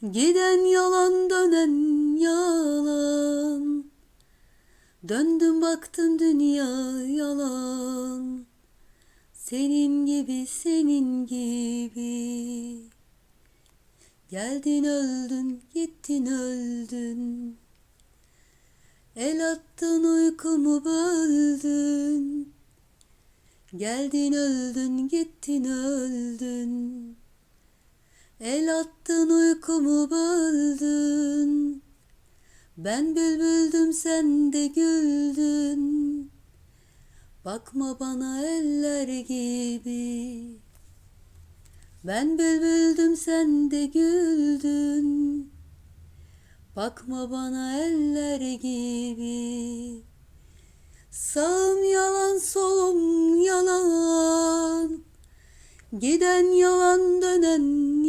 Giden yalan dönen yalan. Döndüm baktım dünya yalan. Senin gibi senin gibi. Geldin öldün gittin öldün. El attın uykumu böldün. Geldin öldün gittin öldün El attın uykumu böldün. Ben bülbüldüm sen de güldün. Bakma bana eller gibi. Ben bülbüldüm sen de güldün. Bakma bana eller gibi. Sağım yalan solum yalan. Giden yalan dönen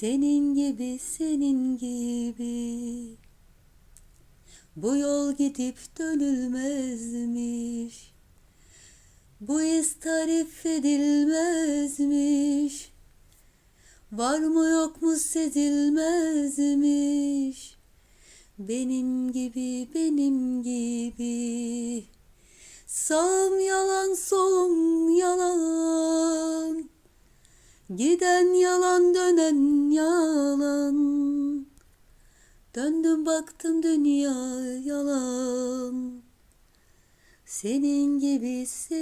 Senin gibi senin gibi. Bu yol gidip dönülmezmiş. Bu iz tarif edilmezmiş. Var mı yok mu sezilmezmiş. Benim gibi benim gibi. Sağım yalan solum yalan Giden yalan dönen yalan. Döndüm baktım dünya yalan. Senin gibi